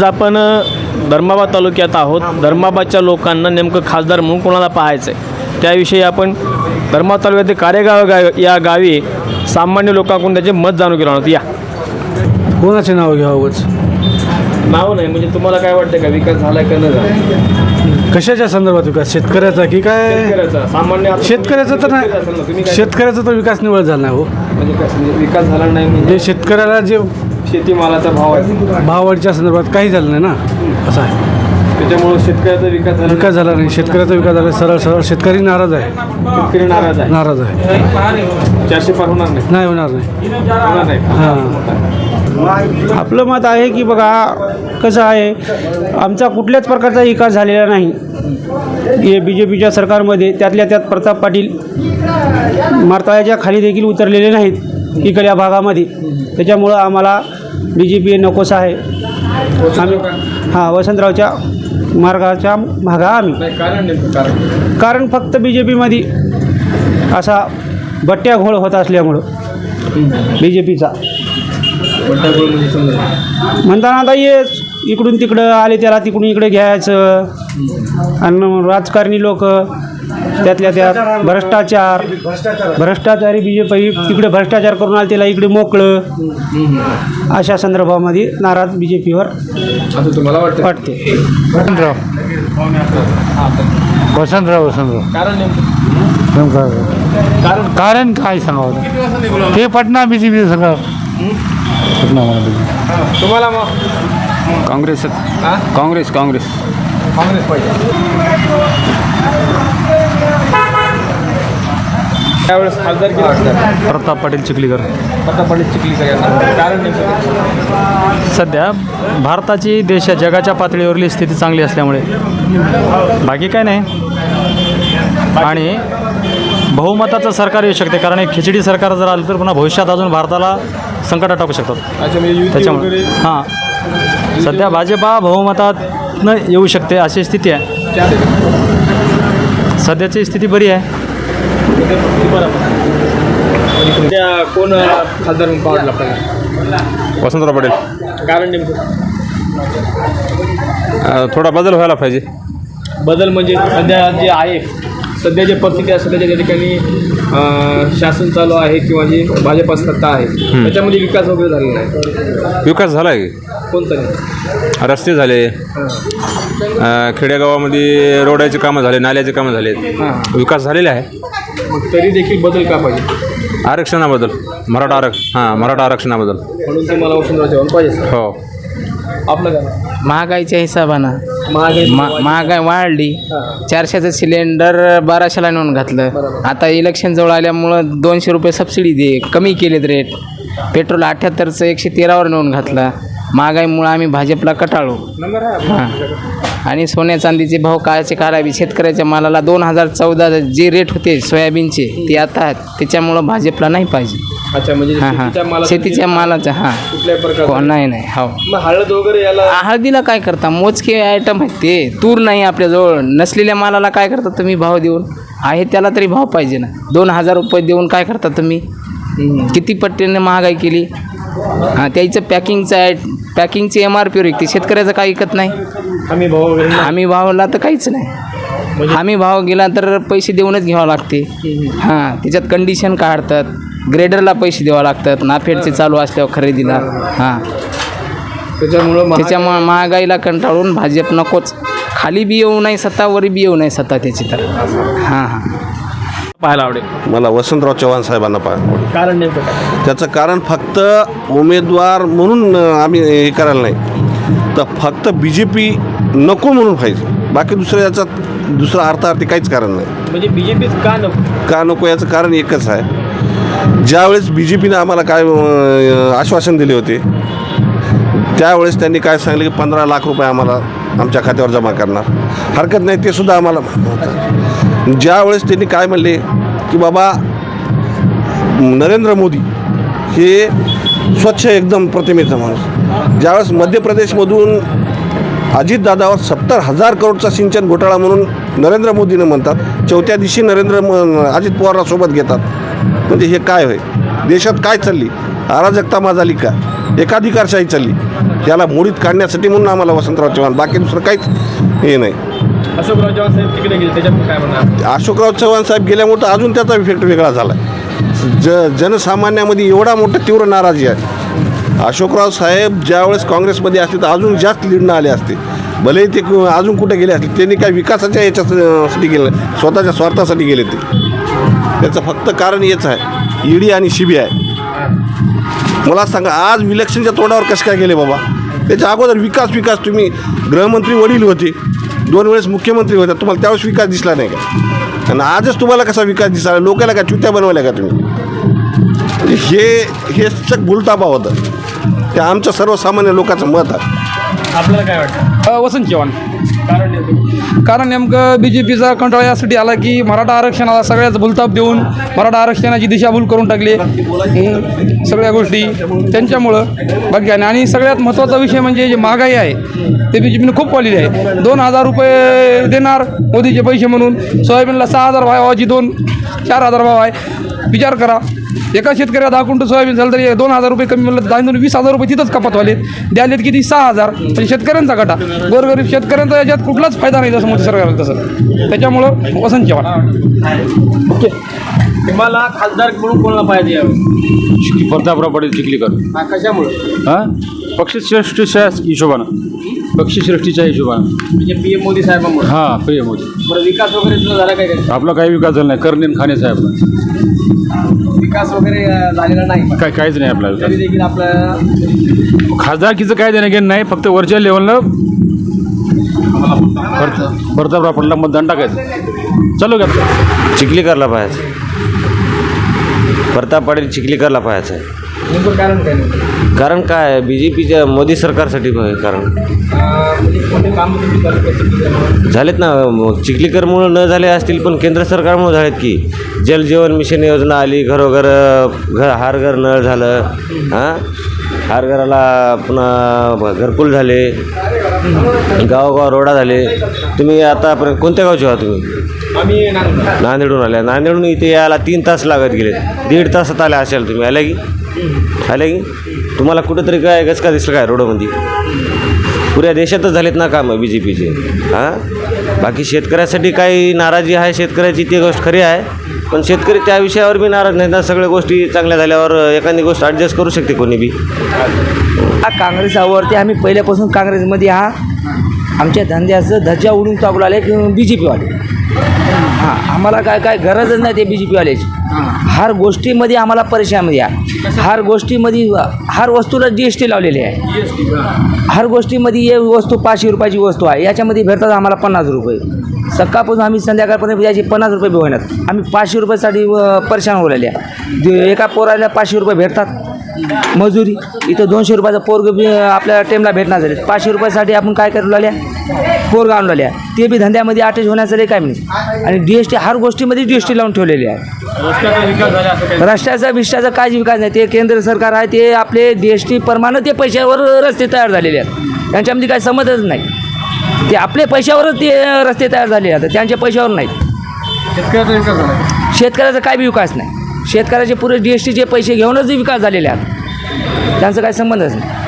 आज आपण धर्माबाद तालुक्यात आहोत. धर्माबादच्या लोकांना नेमकं खासदार म्हणून कोणाला पाहायचं आहे त्याविषयी आपण धर्माबाद तालुक्यातील कारेगाव गाव या गावी सामान्य लोकांकडून त्याचे मत जाणून घेणार आहोत. या. कोणाचे नाव घ्यावंच नाव नाही म्हणजे तुम्हाला काय वाटतं का? विकास झाला का नाही झाला कशाच्या संदर्भात विकास? शेतकऱ्याचा की काय? शेतकऱ्याचा. सामान्य शेतकऱ्याचा तर नाही. शेतकऱ्याचा तर विकास निवड झाला नाही हो. म्हणजे म्हणजे विकास झाला नाही म्हणजे शेतकऱ्याला जे शेतीमालाचा भाव आहे. भाववाढीच्या संदर्भात काही झालं नाही ना? असं आहे. त्याच्यामुळे शेतकऱ्याचा विकास झाला विकास झाला नाही. शेतकऱ्याचा विकास झाला. सरळ सरळ शेतकरी नाराज आहे. शेतकरी नाराज आहे. नाराज आहे. चारशे पार होणार नाही. नाही होणार नाही. होणार नाही. हां. आपलं मत आहे की बघा कसं आहे आमचा कुठल्याच प्रकारचा विकास झालेला नाही. हे बी जे पीच्या सरकारमध्ये त्यातल्या त्यात प्रताप पाटील मारताळ्याच्या खाली देखील उतरलेले नाहीत. इकडल्या भागामध्ये. त्याच्यामुळं आम्हाला बी जे पी नकोस आहे. आम्ही हां वसंतरावच्या मार्गाच्या भागा आम्ही. कारण फक्त बी जे पीमध्ये असा बट्ट्या घोळ होत असल्यामुळं बी जे पीचा म्हणताना आता ये इकडून तिकडं आले त्याला तिकडून इकडे घ्यायचं. आणि राजकारणी लोक त्यातल्या त्यात भ्रष्टाचार भ्रष्टाचारी बी जे पी तिकडे भ्रष्टाचार करून आले त्याला इकडे मोकळं. अशा संदर्भामध्ये नाराज बी जे पीवर वाटतं वाटते वसंतराव. वसंतराव वसंतराव. कारण नेमकं? कारण? कारण काय सांगावं ते पटना बी जे पी सगळं पटना तुम्हाला मग? काँग्रेस? काँग्रेस काँग्रेस. काँग्रेस पाहिजे. त्यावेळेस खासदार वाटतं प्रताप पाटील चिखलीकर. आता पंडित चिखलीकर यांना. कारण नेमकं सध्या भारताची देशा जगाच्या पातळीवरली स्थिती चांगली असल्यामुळे. बाकी काय नाही. आणि बहुमताचं सरकार येऊ शकते कारण एक खिचडी सरकार जर आलं तर पुन्हा भविष्यात अजून भारताला संकटात टाकू शकतात. अच्छा म्हणजे युती त्याच्यामुळे. वगैरे हां. सध्या भाजपा बहुमतातनं येऊ शकते अशी स्थिती आहे. त्या- सध्याची स्थिती बरी आहे. त्या कोण खासदार म्हणून पावडला पाहिजे वसंतराव पटेल. कारण नेमकं? थोडा बदल व्हायला पाहिजे. बदल म्हणजे सध्या जे आहे सध्या जे परिस्थिती आहे सध्याच्या त्या ठिकाणी शासन चालू आहे किंवा जी भाजपा सत्ता आहे त्याच्यामध्ये विकास वगैरे झालेला आहे विकास झाला आहे कोणता रस्ते झाले. खेडेगावामध्ये रोडाचे कामं झाले नाल्याचे कामं झाले विकास झालेला आहे. मग तरी देखील बदल का पाहिजे? आरक्षणाबद्दल. मराठा आरक्ष हां मराठा आरक्षणाबद्दल. म्हणून तुम्हाला वसंतराव चव्हाण पाहिजे हो. आपलं काय? महागाईच्या हिशोबानं. महागाई मा महागाई वाढली. हां. चारशेचं सिलेंडर बाराशेला नेऊन घातलं. आता इलेक्शन जवळ आल्यामुळं दोनशे रुपये सबसिडी दे कमी केलेत रेट पेट्रोल अठ्ठ्याहत्तरचं एकशे तेरावर नेऊन घातलं. महागाईमुळं आम्ही भाजपला कटाळू हां. आणि सोन्या चांदीचे भाव कायचे काढावे. शेतकऱ्याच्या मालाला दोन हजार चौदा जे रेट होते सोयाबीनचे ते आता आहेत. त्याच्यामुळं भाजपला नाही पाहिजे. अच्छा म्हणजे हां हां. शेतीच्या मालाचं मालाचं हां. कुठल्याही हो, प्रकार नाही नाही हो. हळद वगैरे याला हळदीला काय करता? मोजके आयटम आहेत ते. तूर नाही आपल्याजवळ. नसलेल्या मालाला काय करता तुम्ही भाव देऊन? आहे त्याला तरी भाव पाहिजे ना. दोन हजार रुपये देऊन काय करता तुम्ही? किती पट्टीने महागाई केली? हां त्याचं पॅकिंगचं आहे. पॅकिंगची एम आर पीवर विकते. शेतकऱ्याचं काही विकत नाही. आम्ही भाव. हमी भावला तर काहीच नाही. हमी भाव गेला तर पैसे देऊनच घ्यावं लागते. हां त्याच्यात कंडिशन काढतात. ग्रेडरला पैसे द्यावं लागतात. नाफेडचे चालू असल्यावर खरेदीला. हां. त्याच्यामुळं त्याच्यामुळे महागाईला कंटाळून भाजप नकोच. खाली बी येऊ नाही सत्ता वरी बी येऊ नाही सत्ता त्याची तर. हां हां. पाहायला आवडेल. मला वसंतराव चव्हाण साहेबांना पाहिजे कारण नेमकं काय? त्याचं कारण फक्त उमेदवार म्हणून अं, आम्ही हे करायला नाही. तर फक्त बी जे पी नको म्हणून पाहिजे. बाकी दुसरं याचा दुसरा अर्थार्थी काहीच कारण नाही. म्हणजे बीजेपी का नको? का नको याचं कारण एकच आहे. ज्यावेळेस बी जे पीनं आम्हाला काय अं, आश्वासन दिले होते त्यावेळेस त्यांनी काय सांगितलं की पंधरा लाख रुपये आम्हाला आमच्या खात्यावर जमा करणार. हरकत नाही ते सुद्धा आम्हाला होतं. ज्यावेळेस त्यांनी काय म्हणले की बाबा नरेंद्र मोदी हे स्वच्छ एकदम प्रतिमेचा माणूस. ज्यावेळेस मध्य प्रदेशमधून अजितदादावर सत्तर हजार करोडचा सिंचन घोटाळा म्हणून नरेंद्र मोदीनं म्हणतात चौथ्या दिवशी नरेंद्र म अजित पवारला सोबत घेतात. म्हणजे हे काय होय? देशात काय चालली? अराजकता झाली का? एकाधिकारशाही चालली. याला मोडीत काढण्यासाठी म्हणून आम्हाला वसंतराव चव्हाण. बाकी दुसरं काहीच हे नाही. अशोकराव चव्हाण साहेब तिकडे गेले त्याच्यामुळे काय म्हणणार? अशोकराव चव्हाण साहेब गेल्यामुळे तर अजून त्याचा इफेक्ट वेगळा झाला ज जनसामान्यामध्ये एवढा मोठा तीव्र नाराजी आहे. अशोकराव साहेब ज्यावेळेस काँग्रेसमध्ये असते तर अजून जास्त लीडनं आले असते भले ते अजून कुठे गेले असते त्यांनी काय विकासाच्या याच्यासाठी गेले स्वतःच्या स्वार्थासाठी गेले ते. त्याचं फक्त कारण हेच आहे ईडी आणि सी बी आय मला सांगा आज विलक्षणच्या तोंडावर कसं काय गेले बाबा? त्याच्या अगोदर विकास विकास तुम्ही गृहमंत्री वडील होते. दोन वेळेस मुख्यमंत्री होता तुम्हाला त्यावेळेस विकास दिसला नाही का? आणि आजच तुम्हाला कसा विकास दिसला? लोकांना का चुत्या बनवल्या का तुम्ही? हे हे चक भुलताबा होतं. ते आमच्या सर्वसामान्य लोकांचं मत आहे. आपल्याला काय वाटतं? वसंत चव्हाण. कारण नेमकं? कारण नेमकं बी जे पीचा कंटाळा यासाठी आला की मराठा आरक्षणाला सगळ्याच भूलताप देऊन मराठा आरक्षणाची दिशाभूल करून टाकली. हं, सगळ्या गोष्टी. त्यांच्यामुळं बाकी नाही आणि सगळ्यात महत्त्वाचा विषय म्हणजे जे महागाई आहे ते बी जे पीनं खूप वाढलेली आहे. दोन हजार रुपये देणार मोदीचे पैसे म्हणून. सोयाबीनला सहा हजार भावाची दोन चार हजार भाव आहे. विचार करा. एका शेतकऱ्याला दहा क्विंटल सोयाबीन झालं तरी दोन हजार रुपये कमी म्हणलं दहा दोन वीस हजार रुपये तिथंच कपात व्हालेत द्यालेत किती? सहा हजार. म्हणजे शेतकऱ्यांचा गटा. गोरगरीब शेतकऱ्यांचा याच्यात कुठलाच फायदा नाही जसं मोदी सरकारला तसं. त्याच्यामुळं वसंत चव्हाण. तुम्हाला खासदार म्हणून कोणाला पाहिजे यावेळी? प्रतापराव पाटील चिखलीकर. हा, कशामुळे? हां? पक्षश्रेष्ठीच्या हिशोबानं. पक्षश्रेष्ठीच्या हिशोबानं. म्हणजे पी एम मोदी साहेबांमुळे. हां प्रिय मोदी. बरं विकास वगैरे तुझा झाला काय काय? आपला काही विकास झाला नाही करणे खाणे साहेब. विकास वगैरे अं, झालेला नाही. काय काहीच नाही आपला विकास तरी देखील आपलं खासदारकीचं काय देणं घेणं नाही फक्त वरच्या लेवलला प्रताप प्रतापराव पाटला मतदान टाकायचं. चालू का चिखलीकरला पाहायचं. प्रताप पाटील चिखलीकरला पाहायचं. आहे नेमकं कारण काय नेमकं? कारण काय बी जे पीच्या मोदी सरकारसाठी पण कारण. कोणते काम तुम्ही झालेत ना मग चिखलीकरमुळं न झाले असतील पण केंद्र सरकारमुळे झालेत की. जल जीवन मिशन योजना आली घरोघर घर हार घर नळ झालं हां? हार घराला पुन्हा घरकुल झाले गावोगाव रोडा झाले. तुम्ही आतापर्यंत कोणत्या गावचे आहात तुम्ही? आम्ही नांदेडहून आल्या. नांदेडहून इथे यायला तीन तास लागत गेले दीड तासात आल्या असाल तुम्ही आल्या की? आल्या की? तुम्हाला कुठंतरी काय गच का दिसलं काय रोडमध्ये? पुऱ्या देशातच झालेत ना कामं बी जे पीचे हां? बाकी शेतकऱ्यासाठी काही नाराजी आहे शेतकऱ्याची ती गोष्ट खरी आहे. पण शेतकरी त्या विषयावर बी नाराज नाही ना सगळ्या गोष्टी चांगल्या झाल्यावर एखादी गोष्ट ॲडजस्ट करू शकते कोणी बी. काँग्रेस आवडते आम्ही पहिल्यापासून काँग्रेसमध्ये हा आमच्या धंद्याचं धज्जा उडून टाकू लागले की बी जे पीवाले हां आम्हाला काय काय गरजच नाही ते बी जे पीवाल्याची हर गोष्टीमध्ये आम्हाला परेशानमध्ये आहे हर गोष्टीमध्ये हर वस्तूला जी एस टी लावलेली आहे. हर गोष्टीमध्ये ये वस्तू पाचशे रुपयाची वस्तू आहे. याच्यामध्ये भेटतात आम्हाला पन्नास रुपये. सकाळपासून आम्ही संध्याकाळपर्यंत याचे पन्नास रुपये बी होणार आम्ही पाचशे रुपयासाठी परेशान होलेले आहे. एका पोराला पाचशे रुपये भेटतात. मजुरी. इथं दोनशे रुपयाचा पोरग बी आपल्या टेमला भेटणार झाले. पाचशे रुपयासाठी आपण काय करू लागल्या? पोरग आणून लागल्या. ते बी धंद्यामध्ये अटॅच होण्याचं काय नाही आणि डी एस टी हर गोष्टीमध्ये डी एस टी लावून ठेवलेली आहे. रस्त्याचा विकास झाला असं काही? रस्त्याचा बिष्ट्याचा काय विकास नाही. ते केंद्र सरकार आहे ते आपले डी एस टी प्रमाणे ते पैशावर रस्ते तयार झालेले आहेत. त्यांच्यामध्ये काही समजच नाही. ते आपले पैशावरच ते रस्ते तयार झालेले आहेत. त्यांच्या पैशावर नाहीत. शेतकऱ्याचा विकास शेतकऱ्याचा काय बी विकास नाही. शेतकऱ्याचे पुरे डी एस टीचे पैसे घेऊनच विकास झालेले आहेत. त्यांचा काही संबंधच नाही.